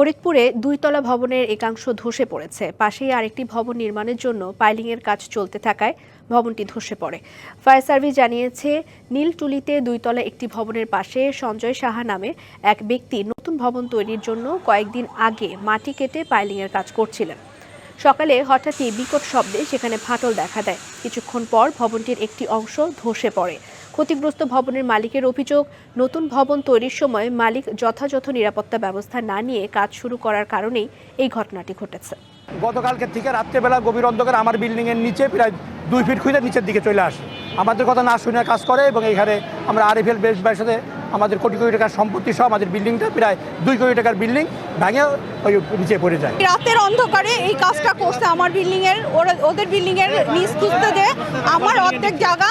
ফরিদপুরে দুইতলা ভবনের একাংশ ধসে পড়েছে। পাশেই আরেকটি ভবন নির্মাণের জন্য পাইলিংয়ের কাজ চলতে থাকায় ভবনটি ধসে পড়ে। ফায়ার সার্ভিস জানিয়েছে, নীলটুলিতে দুইতলা একটি ভবনের পাশে সঞ্জয় সাহা নামে এক ব্যক্তি নতুন ভবন তৈরির জন্য কয়েকদিন আগে মাটি কেটে পাইলিংয়ের কাজ করছিলেন। সকালে হঠাৎই বিকট শব্দে সেখানে ফাটল দেখা দেয়। কিছুক্ষণ পর ভবনটির একটি অংশ ধসে পড়ে। ক্ষতিগ্রস্ত ভবনের মালিকের অভিযোগ নতুন ভবন তৈরির সময় মালিক যথাযথ নিরাপত্তা ব্যবস্থা না নিয়ে কাজ শুরু করার কারণেই এই ঘটনাটি ঘটেছে। গতকালকে থেকে রাত্রেবেলা গভীর অন্ধকার আমার বিল্ডিংয়ের নিচে প্রায় দুই ফিট খুঁজে নিচের দিকে চলে আসে। আমাদের কথা না শুনে কাজ করে এবং এখানে আমরা আরএফএল বেশ ভাইয়ের সাথে আমাদের কোটি কোটি টাকার সম্পত্তি সহ আমাদের বিল্ডিংটা প্রায় দুই কোটি টাকার বিল্ডিং ভেঙে ওই নিচে পড়ে যায়। রাতের অন্ধকারে এই কাজটা করছে আমার বিল্ডিং এর ওরা ওদের বিল্ডিং এর নিচ খুঁজতে যে আমার অর্ধেক জায়গা